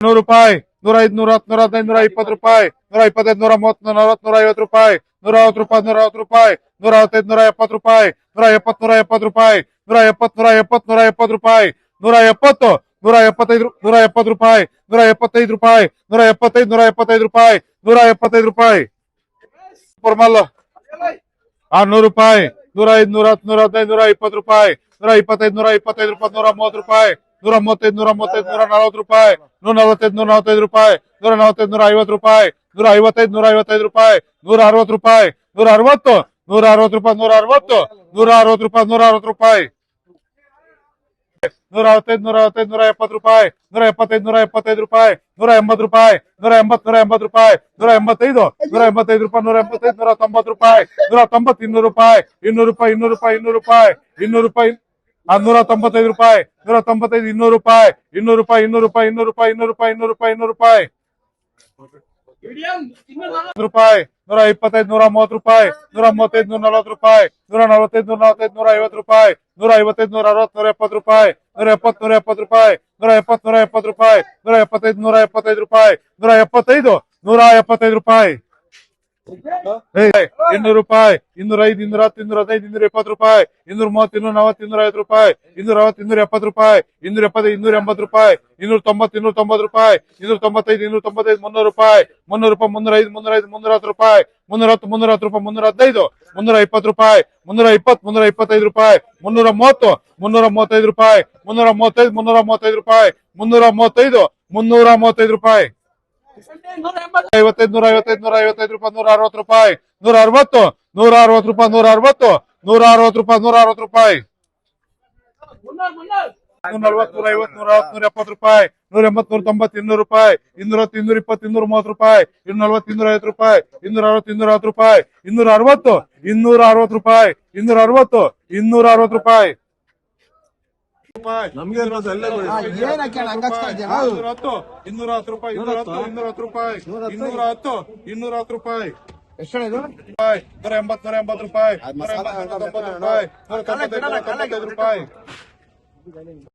ನೂರು ರೂಪಾಯಿ ನೂರ ಐದು ನೂರ ಹತ್ತು ನೂರ ಹದಿನೈದು ನೂರ ಇಪ್ಪತ್ತು ರೂಪಾಯಿ ನೂರ ಇಪ್ಪತ್ತೈದು ನೂರ ಮೂವತ್ತು ನೂರ ನಲವತ್ತು ನೂರ ಐವತ್ತು ರೂಪಾಯಿ ನೂರ ಐವತ್ತು ರೂಪಾಯಿ ನೂರ ಐವತ್ತು ರೂಪಾಯಿ ನೂರ ಐವತ್ತೈದು ನೂರ ಎಪ್ಪತ್ತು ರೂಪಾಯಿ ನೂರ ಎಪ್ಪತ್ತು ನೂರ ಎಪ್ಪತ್ತು ರೂಪಾಯಿ ನೂರ ಎಪ್ಪತ್ತು ನೂರ ಎಪ್ಪತ್ತು ನೂರ ಎಪ್ಪತ್ತು ರೂಪಾಯಿ ನೂರ ಎಪ್ಪತ್ತು ನೂರ ಎಪ್ಪತ್ತೈದು ನೂರ ಎಪ್ಪತ್ತು ರೂಪಾಯಿ ನೂರ ಎಪ್ಪತ್ತೈದು ರೂಪಾಯಿ ನೂರ ಎಪ್ಪತ್ತೈದು ನೂರ ಎಪ್ಪತ್ತೈದು ರೂಪಾಯಿ ನೂರ ಎಪ್ಪತ್ತೈದು ರೂಪಾಯಿ ಸೂಪರ್ ಮಾಲ್ ಆರ್ನೂರು ರೂಪಾಯಿ ನೂರ ಐದು ನೂರ ಹತ್ತು ನೂರ ಹದಿನೈದು ನೂರ ಇಪ್ಪತ್ತು ರೂಪಾಯಿ ನೂರ ಇಪ್ಪತ್ತೈದು ನೂರ ಇಪ್ಪತ್ತೈದು ರೂಪಾಯಿ ನೂರ ಮೂವತ್ತು ರೂಪಾಯಿ ನೂರ ಮೂವತ್ತೈದು ನೂರ ಮೂವತ್ತೈದು ನೂರ ನಲವತ್ತು ರೂಪಾಯಿ ನೂರ ನಲವತ್ತೈದು ನೂರ ನಲವತ್ತೈದು ರೂಪಾಯಿ ನೂರ ನಲವತ್ತೈದು ನೂರ ಐವತ್ತು ರೂಪಾಯಿ ನೂರ ಐವತ್ತೈದು ನೂರ ಐವತ್ತೈದು ರೂಪಾಯಿ ನೂರ ಅರವತ್ತು ರೂಪಾಯಿ ನೂರ ಅರವತ್ತು ನೂರ ಅರವತ್ತು ರೂಪಾಯಿ ನೂರ ಅರವತ್ತು ನೂರ ಅರವತ್ತು ರೂಪಾಯಿ ನೂರ ಅರವತ್ತು ರೂಪಾಯಿ. ನೂರ ಅರವತ್ತೈದು ನೂರ ಅರವತ್ತೈದು ನೂರ ಎಪ್ಪತ್ತು ರೂಪಾಯಿ ನೂರ ಎಪ್ಪತ್ತೈದು ನೂರ ಎಪ್ಪತ್ತೈದು ರೂಪಾಯಿ ನೂರ ಎಂಬತ್ತು ರೂಪಾಯಿ ನೂರ ಎಂಬತ್ತು ನೂರ ಎಂಬತ್ತು ರೂಪಾಯಿ ನೂರ ಎಂಬತ್ತೈದು ನೂರ ಎಂಬತ್ತೈದು ರೂಪಾಯಿ ನೂರ ಎಂಬತ್ತೈದು ನೂರ ತೊಂಬತ್ತು ರೂಪಾಯಿ ನೂರ ತೊಂಬತ್ತು ಇನ್ನೂರು ರೂಪಾಯಿ ಇನ್ನೂರು ರೂಪಾಯಿ ಇನ್ನೂರು ರೂಪಾಯಿ ಇನ್ನೂರು ರೂಪಾಯಿ ಇನ್ನೂರು ರೂಪಾಯಿ ನೂರ ತೊಂಬತ್ತೈದು ರೂಪಾಯಿ, ನೂರ ತೊಂಬತ್ತೈದು ಇನ್ನೂರು ರೂಪಾಯಿ ಇನ್ನೂರು ರೂಪಾಯಿ ಇನ್ನೂರು ರೂಪಾಯಿ ಇನ್ನೂರು ರೂಪಾಯಿ ಇನ್ನೂರು ರೂಪಾಯಿ ಇನ್ನೂರು ರೂಪಾಯಿ ಇನ್ನೂರು ರೂಪಾಯಿ. ರೂಪಾಯಿ, ನೂರ ಇಪ್ಪತ್ತೈದು, ನೂರ ಮೂವತ್ತು ರೂಪಾಯಿ, ನೂರ ಮೂವತ್ತೈದು, ನೂರ ನಲವತ್ತು ರೂಪಾಯಿ, ನೂರ ನಲವತ್ತೈದು ನೂರ ನಲವತ್ತೈದು, ನೂರ ಐವತ್ತು ರೂಪಾಯಿ, ನೂರ ಐವತ್ತೈದು, ನೂರ ಅರವತ್ತು, ನೂರ ಎಪ್ಪತ್ತು ರೂಪಾಯಿ, ನೂರ ಎಪ್ಪತ್ತು ನೂರ ಎಪ್ಪತ್ತು ರೂಪಾಯಿ, ನೂರ ಎಪ್ಪತ್ತು ನೂರ ಎಪ್ಪತ್ತು ರೂಪಾಯಿ, ನೂರ ಎಪ್ಪತ್ತೈದು ನೂರ ಎಪ್ಪತ್ತೈದು ರೂಪಾಯಿ, ನೂರ ಎಪ್ಪತ್ತೈದು ನೂರ ಎಪ್ಪತ್ತೈದು ರೂಪಾಯಿ. ಇನ್ನೂರು ರೂಪಾಯಿ, ಇನ್ನೂರ ಐದು, ಇನ್ನೂರ ಹತ್ತು, ಇನ್ನೂರ ಹದಿನೈದು, ಇನ್ನೂರ ಇಪ್ಪತ್ತು ರೂಪಾಯಿ, ಇನ್ನೂರ ಮೂವತ್ತು, ಇನ್ನೂರ ನಲವತ್ತು, ಇನ್ನೂರ ಐವತ್ತು ರೂಪಾಯಿ, ಇನ್ನೂರ ಅರವತ್ತು, ಇನ್ನೂರ ಎಪ್ಪತ್ತು ರೂಪಾಯಿ, ಇನ್ನೂರ ಎಪ್ಪತ್ತೈದು ಇನ್ನೂರ ಎಂಬತ್ತು ರೂಪಾಯಿ, ಇನ್ನೂರ ತೊಂಬತ್ತು ಇನ್ನೂರ ತೊಂಬತ್ತು ರೂಪಾಯಿ, ಇನ್ನೂರ ತೊಂಬತ್ತೈದು ಇನ್ನೂರ ತೊಂಬತ್ತೈದು, ಮುನ್ನೂರು ರೂಪಾಯಿ ಮುನ್ನೂರು ರೂಪಾಯಿ, ಮುನ್ನೂರ ಐದು ಮುನ್ನೂರ ಐದು, ಮುನ್ನೂರ ಹತ್ತು ರೂಪಾಯಿ, ಮುನ್ನೂರ ಹತ್ತು ಮುನ್ನೂರ ಹತ್ತು ರೂಪಾಯಿ, ಮುನ್ನೂರ ಹದಿನೈದು, ಮುನ್ನೂರ ಇಪ್ಪತ್ತು ರೂಪಾಯಿ, ಮುನ್ನೂರ ಇಪ್ಪತ್ತು, ಮುನ್ನೂರ ಇಪ್ಪತ್ತೈದು ರೂಪಾಯಿ, ಮುನ್ನೂರ ಮೂವತ್ತು, ಮುನ್ನೂರ ಮೂವತ್ತೈದು ರೂಪಾಯಿ, ಮುನ್ನೂರ ಮೂವತ್ತೈದು ಮುನ್ನೂರ ಮೂವತ್ತೈದು ರೂಪಾಯಿ, ಮುನ್ನೂರ ಮೂವತ್ತೈದು ಮುನ್ನೂರ ಮೂವತ್ತೈದು ರೂಪಾಯಿ. ಐವತ್ತೈದು ನೂರ ಐವತ್ತೈದು ನೂರ ಐವತ್ತೈದು ರೂಪಾಯಿ ನೂರ ಅರವತ್ತು ರೂಪಾಯಿ. ನೂರ ಅರವತ್ತು ನೂರ ಅರವತ್ತು ರೂಪಾಯಿ ನೂರ ಅರವತ್ತು ನೂರ ಅರವತ್ತು ರೂಪಾಯಿ ನೂರ ಅರವತ್ತು ರೂಪಾಯಿ. ನೂರ ನಲ್ವತ್ತು ನೂರ ಐವತ್ತು ನೂರ ನೂರ ಎಪ್ಪತ್ತು ರೂಪಾಯಿ. ನೂರ ಎಂಬತ್ತು ನೂರ ತೊಂಬತ್ತು ಇನ್ನೂರು ರೂಪಾಯಿ. ಇನ್ನೂರ ಇನ್ನೂರ ಇಪ್ಪತ್ತು, ಇನ್ನೂರ ಮೂವತ್ತು ರೂಪಾಯಿ. ಇನ್ನೂರ ನಲ್ವತ್ತು ಇನ್ನೂರ ಐವತ್ತು ರೂಪಾಯಿ. ಇನ್ನೂರ ಅರವತ್ತು ಇನ್ನೂರ ಹತ್ತು ರೂಪಾಯಿ. ಇನ್ನೂರ ಅರವತ್ತು ಇನ್ನೂರ ಅರವತ್ತು ರೂಪಾಯಿ. ಇನ್ನೂರ ಅರವತ್ತು ಇನ್ನೂರ ಅರವತ್ತು ರೂಪಾಯಿ. ನಮ್ಗೆ. ಏನ್ ಇನ್ನೂರ ಹತ್ತು ಇನ್ನೂರ ಹತ್ತು ರೂಪಾಯಿ. ಇನ್ನೂರ ಹತ್ತು ಇನ್ನೂರ ಹತ್ತು. ರೂಪಾಯಿ ಇನ್ನೂರ ಹತ್ತು. ಇನ್ನೂರ ಹತ್ತು ರೂಪಾಯಿ. ಎಷ್ಟು ಇದು ರೂಪಾಯಿ. ನೂರ ಎಂಬತ್ತು ನೂರ ಎಂಬತ್ತು ರೂಪಾಯಿ. ನೂರ ಎಂಬತ್ತು ನೂರ ತೊಂಬತ್ತು ರೂಪಾಯಿ. ನೂರ ತೊಂಬತ್ತೈದು ನೂರ ತೊಂಬತ್ತೈದು ರೂಪಾಯಿ.